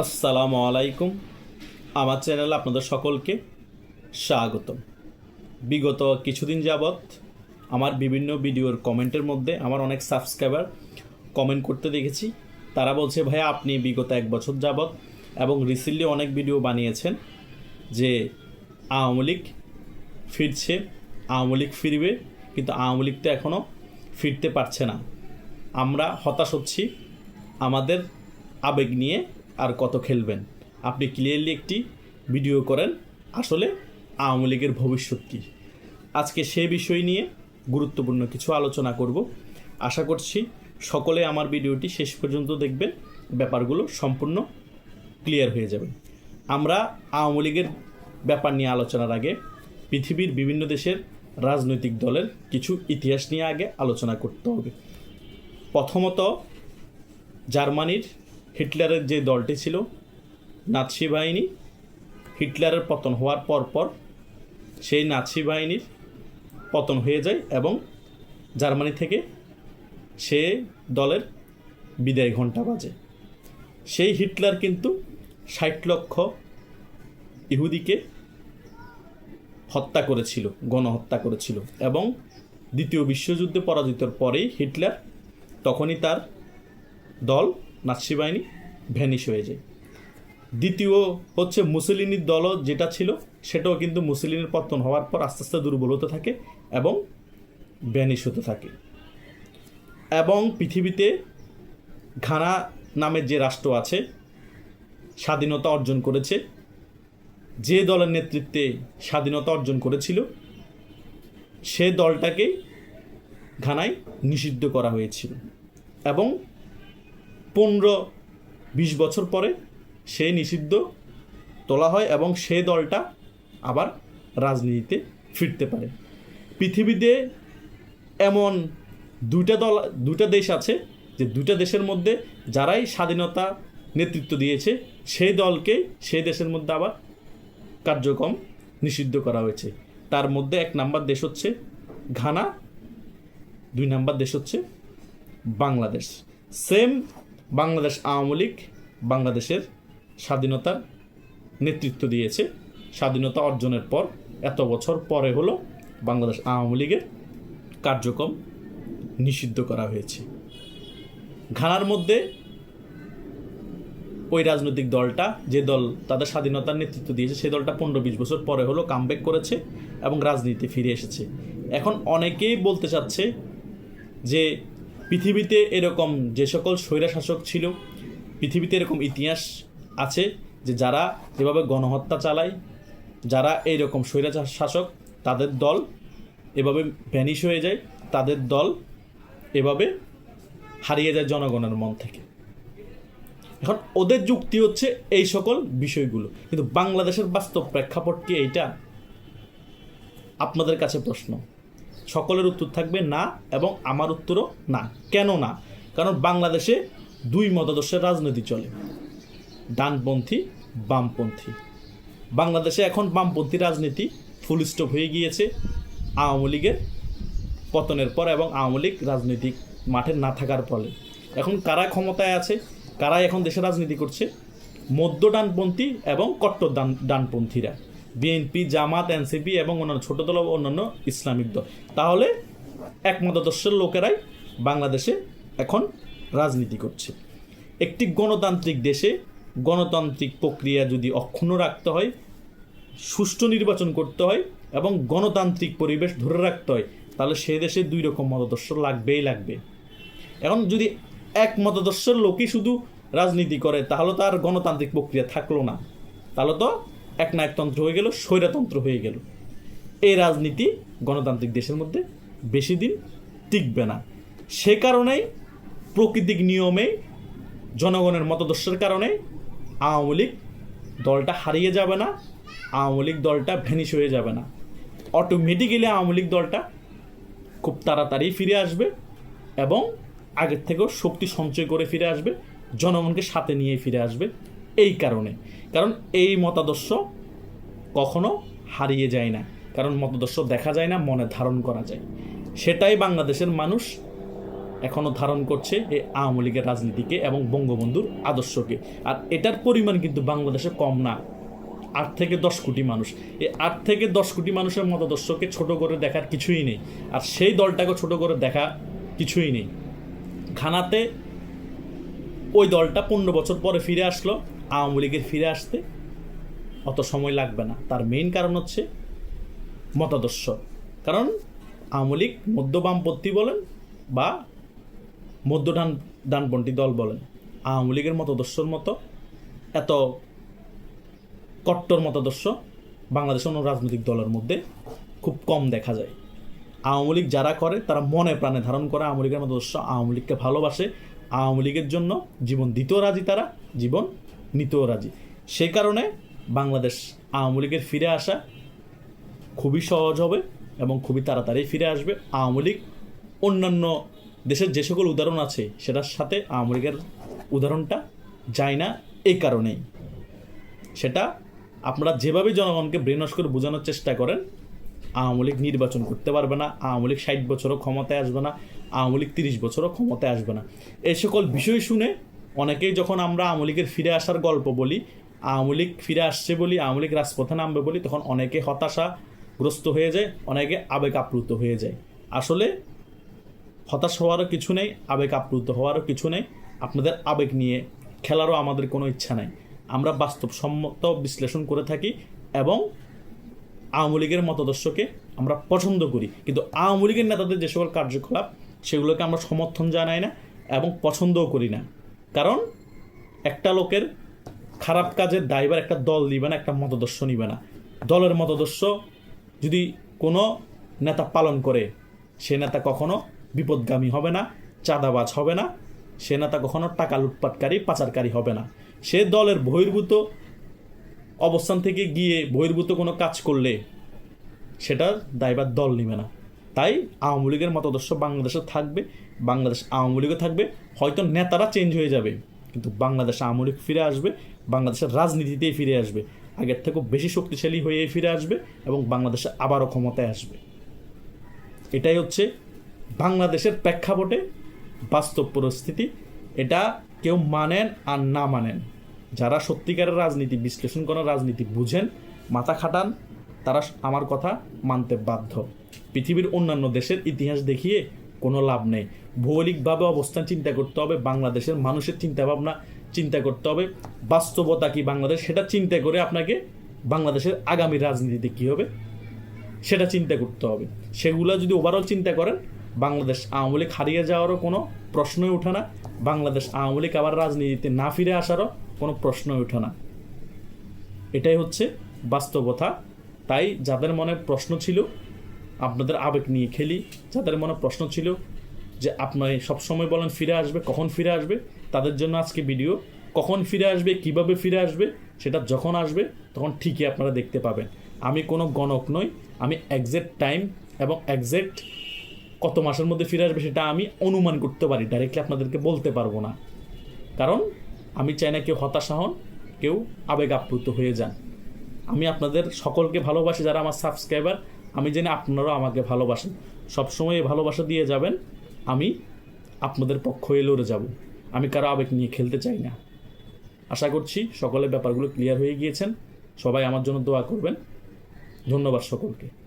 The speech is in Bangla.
আসসালামু আলাইকুম। আমার চ্যানেলে আপনাদের সকলকে স্বাগতম। বিগত কিছুদিন যাবৎ আমার বিভিন্ন ভিডিওর কমেন্টের মধ্যে আমার অনেক সাবস্ক্রাইবার কমেন্ট করতে দেখেছি। তারা বলছে ভাইয়া আপনি বিগত এক বছর যাবৎ এবং রিসেন্টলি অনেক ভিডিও বানিয়েছেন যে আওয়ামী লীগ ফিরছে, আওয়ামী লীগ ফিরবে, কিন্তু আওয়ামী লীগ তো এখনও ফিরতে পারছে না। আমরা হতাশ হচ্ছি। আমাদের আবেগ নিয়ে আর কত খেলবেন। আপনি ক্লিয়ারলি একটি ভিডিও করেন আসলে আওয়ামী লীগের ভবিষ্যৎ কী। আজকে সে বিষয় নিয়ে গুরুত্বপূর্ণ কিছু আলোচনা করব। আশা করছি সকলে আমার ভিডিওটি শেষ পর্যন্ত দেখবেন, ব্যাপারগুলো সম্পূর্ণ ক্লিয়ার হয়ে যাবে। আমরা আওয়ামী লীগের ব্যাপার নিয়ে আলোচনার আগে পৃথিবীর বিভিন্ন দেশের রাজনৈতিক দলের কিছু ইতিহাস নিয়ে আগে আলোচনা করতে হবে। প্রথমত জার্মানির হিটলারের যে দলটি ছিল, নাৎসি বাহিনী, হিটলারের পতন হওয়ার পর পর সেই নাৎসি বাহিনীর পতন হয়ে যায় এবং জার্মানি থেকে সে দলের বিদায় ঘণ্টা বাজে। সেই হিটলার কিন্তু ষাট লক্ষ ইহুদিকে হত্যা করেছিল, গণহত্যা করেছিল এবং দ্বিতীয় বিশ্বযুদ্ধে পরাজিতর পরেই হিটলার তখনই তার দল নাৎসি বাহিনী ভ্যানিশ হয়ে যায়। দ্বিতীয় হচ্ছে মুসলিনির দলও যেটা ছিল, সেটাও কিন্তু মুসলিনের পতন হওয়ার পর আস্তে আস্তে দুর্বল হতে থাকে এবং ভ্যানিশ হতে থাকে। এবং পৃথিবীতে ঘানা নামের যে রাষ্ট্র আছে, স্বাধীনতা অর্জন করেছে, যে দলের নেতৃত্বে স্বাধীনতা অর্জন করেছিল, সে দলটাকেই ঘানায় নিষিদ্ধ করা হয়েছিল। এবং পনেরো, বিশ বছর পরে সে নিষিদ্ধ তোলা হয় এবং সে দলটা আবার রাজনীতিতে ফিরতে পারে। পৃথিবীতে এমন দুইটা দল দুটা দেশ আছে যে দুটা দেশের মধ্যে যারাই স্বাধীনতা নেতৃত্ব দিয়েছে, সেই দলকে সেই দেশের মধ্যে আবার কার্যক্রম নিষিদ্ধ করা হয়েছে। তার মধ্যে এক নাম্বার দেশ হচ্ছে ঘানা, দুই নাম্বার দেশ হচ্ছে বাংলাদেশ। সেম বাংলাদেশ আওয়ামী লীগ বাংলাদেশের স্বাধীনতার নেতৃত্ব দিয়েছে। স্বাধীনতা অর্জনের পর, এত বছর পরে হলো বাংলাদেশ আওয়ামী লীগের কার্যক্রম নিষিদ্ধ করা হয়েছে। ঘানার মধ্যে ওই রাজনৈতিক দলটা, যে দল তাদের স্বাধীনতার নেতৃত্ব দিয়েছে সেই দলটা পনেরো বিশ বছর পরে হলো কামব্যাক করেছে এবং রাজনীতি ফিরে এসেছে। এখন অনেকেই বলতে চাচ্ছে যে পৃথিবীতে এরকম যে সকল স্বৈরাশাসক ছিল, পৃথিবীতে এরকম ইতিহাস আছে যে যারা যেভাবে গণহত্যা চালায়, যারা এইরকম স্বৈরা শাসক তাদের দল এভাবে ভ্যানিশ হয়ে যায়, তাদের দল এভাবে হারিয়ে যায় জনগণের মন থেকে। এখন ওদের যুক্তি হচ্ছে এই সকল বিষয়গুলো। কিন্তু বাংলাদেশের বাস্তব প্রেক্ষাপট কি এইটা? আপনাদের কাছে প্রশ্ন। সকলের উত্তর থাকবে না এবং আমার উত্তরও না। কেন না? কারণ বাংলাদেশে দুই মতাদর্শের রাজনীতি চলে। ডানপন্থী, বামপন্থী। বাংলাদেশে এখন বামপন্থী রাজনীতি ফুল স্টপ হয়ে গিয়েছে। আওয়ামী লীগের পতনের পর এবং আওয়ামী লীগ রাজনৈতিক মাঠে না থাকার ফলে। এখন কারা ক্ষমতায় আছে? কারা এখন দেশে রাজনীতি করছে? মধ্য ডানপন্থী এবং কট্টর ডান ডানপন্থীরা। বিএনপি, জামাত, এনসিপি এবং অন্যান্য ছোট দল অন্যান্য ইসলামিক দল। তাহলে এক মতাদর্শের লোকেরাই বাংলাদেশে এখন রাজনীতি করছে। একটি গণতান্ত্রিক দেশে গণতান্ত্রিক প্রক্রিয়া যদি অক্ষুণ্ণ রাখতে হয়, সুষ্ঠু নির্বাচন করতে হয় এবং গণতান্ত্রিক পরিবেশ ধরে রাখতে হয়, তাহলে সে দেশে দুই রকম মতাদর্শ লাগবেই লাগবে। এখন যদি এক মতাদর্শের লোকই শুধু রাজনীতি করে, তাহলে তো আর গণতান্ত্রিক প্রক্রিয়া থাকল না। তাহলে তো এক নায়কতন্ত্র হয়ে গেল, স্বৈরতন্ত্র হয়ে গেল। এই রাজনীতি গণতান্ত্রিক দেশের মধ্যে বেশি দিন টিকবে না। সে কারণেই প্রকৃতিক নিয়মে, জনগণের মতদর্শের কারণে আওয়ামী লীগ দলটা হারিয়ে যাবে না, আওয়ামী লীগ দলটা ভ্যানিশ হয়ে যাবে না। অটোমেটিক্যালি আওয়ামী লীগ দলটা খুব তাড়াতাড়ি ফিরে আসবে এবং আগের থেকেও শক্তি সঞ্চয় করে ফিরে আসবে, জনগণকে সাথে নিয়ে ফিরে আসবে। এই কারণে। কারণ এই মতাদর্শ কখনো হারিয়ে যায় না। কারণ মতাদর্শ দেখা যায় না, মনে ধারণ করা যায়। সেটাই বাংলাদেশের মানুষ এখনও ধারণ করছে এই আওয়ামী লীগের রাজনীতিকে এবং বঙ্গবন্ধুর আদর্শকে। আর এটার পরিমাণ কিন্তু বাংলাদেশে কম না। আট থেকে দশ কোটি মানুষ। এই আট থেকে দশ কোটি মানুষের মতাদর্শকে ছোট করে দেখার কিছুই নেই। আর সেই দলটাকে ছোট করে দেখা কিছুই নেই। ঘানাতে ওই দলটা পনেরো বছর পরে ফিরে আসলো। আওয়ামী লীগের ফিরে আসতে অত সময় লাগবে না। তার মেইন কারণ হচ্ছে মতাদর্শ। কারণ আওয়ামী লীগ মধ্য বামপন্থী বলেন বা মধ্য ডান, ডানপন্থী দল বলেন। আওয়ামী লীগের মতাদর্শর মতো এত কট্টর মতাদর্শ বাংলাদেশের অন্য রাজনৈতিক দলের মধ্যে খুব কম দেখা যায়। আওয়ামী লীগ যারা করে, তারা মনে প্রাণে ধারণ করে আওয়ামী লীগের মতাদর্শ। আওয়ামী লীগকে ভালোবাসে। আওয়ামী লীগের জন্য জীবন দিতেও রাজি তারা। জীবন নিতেও রাজি। সেই কারণে বাংলাদেশ আওয়ামী লীগের ফিরে আসা খুবই সহজ হবে এবং খুবই তাড়াতাড়ি ফিরে আসবে। আওয়ামী লীগ অন্যান্য দেশের যে সকল উদাহরণ আছে, সেটার সাথে আওয়ামী লীগের উদাহরণটা যায় না এই কারণেই। সেটা আপনারা যেভাবে জনগণকে ব্রেনওয়াশ করে বোঝানোর চেষ্টা করেন, আওয়ামী লীগ নির্বাচন করতে পারবে না, আওয়ামী লীগ ষাট বছরও ক্ষমতায় আসবে না, আওয়ামী লীগ তিরিশ বছরও ক্ষমতায় আসবে না। এই সকল বিষয় শুনে অনেকেই যখন আমরা আওয়ামী ফিরে আসার গল্প বলি, আওয়ামী লীগ ফিরে আসছে বলি, আওয়ামী লীগ রাজপথে নামবে বলি, তখন অনেকে হতাশাগ্রস্ত হয়ে যায়, অনেকে আবেগ আপ্লুত হয়ে যায়। আসলে হতাশ হওয়ারও কিছু নেই আবেগ আপ্লুত হওয়ারও কিছু নেই। আপনাদের আবেগ নিয়ে খেলারও আমাদের কোনো ইচ্ছা নাই। আমরা বাস্তবসম্মত বিশ্লেষণ করে থাকি এবং আওয়ামী লীগের মতাদর্শকে আমরা পছন্দ করি। কিন্তু আওয়ামী লীগের নেতাদের যে সকল কার্যকলাপ, সেগুলোকে আমরা সমর্থন জানাই না এবং পছন্দও করি না। কারণ একটা লোকের খারাপ কাজের দায়বার একটা দল নিবে না, একটা মতদর্শ নিবে না। দলের মতদর্শ যদি কোনো নেতা পালন করে, সে নেতা কখনো বিপদগামী হবে না, চাঁদাবাজ হবে না, সে নেতা কখনো টাকা লুটপাটকারী, পাচারকারী হবে না। সে দলের বহির্ভূত অবস্থান থেকে গিয়ে বহির্ভূত কোনো কাজ করলে সেটার দায়বার দল নেবে না। তাই আওয়ামী লীগের মতাদর্শ বাংলাদেশে থাকবে, বাংলাদেশ আওয়ামী লীগও থাকবে, হয়তো নেতারা চেঞ্জ হয়ে যাবে, কিন্তু বাংলাদেশ আওয়ামী লীগ ফিরে আসবে, বাংলাদেশের রাজনীতিতেই ফিরে আসবে, আগের থেকেও বেশি শক্তিশালী হয়ে ফিরে আসবে এবং বাংলাদেশে আবারও ক্ষমতায় আসবে। এটাই হচ্ছে বাংলাদেশের প্রেক্ষাপটে বাস্তব পরিস্থিতি। এটা কেউ মানেন আর না মানেন। যারা সত্যিকারের রাজনীতি বিশ্লেষণ করার রাজনীতি বুঝেন, মাথা খাটান তারা আমার কথা মানতে বাধ্য। পৃথিবীর অন্যান্য দেশের ইতিহাস দেখিয়ে কোনো লাভ নেই। ভৌগোলিকভাবে অবস্থান চিন্তা করতে হবে, বাংলাদেশের মানুষের চিন্তাভাবনা চিন্তা করতে হবে। বাস্তবতা কি বাংলাদেশ, সেটা চিন্তা করে আপনাকে বাংলাদেশের আগামী রাজনীতিতে কী হবে, সেটা চিন্তা করতে হবে। সেগুলো যদি ওভারঅল চিন্তা করেন, বাংলাদেশ আওয়ামী লীগ হারিয়ে যাওয়ারও কোনো প্রশ্নই ওঠে না। বাংলাদেশ আওয়ামী লীগ আবার রাজনীতিতে না ফিরে আসারও কোনো প্রশ্নই ওঠে না। এটাই হচ্ছে বাস্তবতা। তাই যাদের মনে প্রশ্ন ছিল, আপনাদের আবেগ নিয়ে খেলি। যাদের মনে প্রশ্ন ছিল যে আপনার সবসময় বলেন ফিরে আসবে, কখন ফিরে আসবে, তাদের জন্য আজকে ভিডিও। কখন ফিরে আসবে, কীভাবে ফিরে আসবে, সেটা যখন আসবে, তখন ঠিকই আপনারা দেখতে পাবেন। আমি কোনো গণক নই, আমি একজ্যাক্ট টাইম এবং একজ্যাক্ট কত মাসের মধ্যে ফিরে আসবে সেটা আমি অনুমান করতে পারি ডাইরেক্টলি আপনাদেরকে বলতে পারব না। কারণ আমি চাই না কেউ হতাশা হন, কেউ আবেগ আপ্লুত হয়ে যান। আমি আপনাদের সকলকে ভালোবাসি যারা আমার সাবস্ক্রাইবার আমি জানি আপনারাও আমাকে ভালোবাসেন। সবসময় এই ভালোবাসা দিয়ে যাবেন। আমি আপনাদের পক্ষ হয়ে লড়ে যাব। আমি কারও আবেগ নিয়ে খেলতে চাই না। আশা করছি সকলের ব্যাপারগুলো ক্লিয়ার হয়ে গিয়েছেন। সবাই আমার জন্য দোয়া করবেন। ধন্যবাদ সকলকে।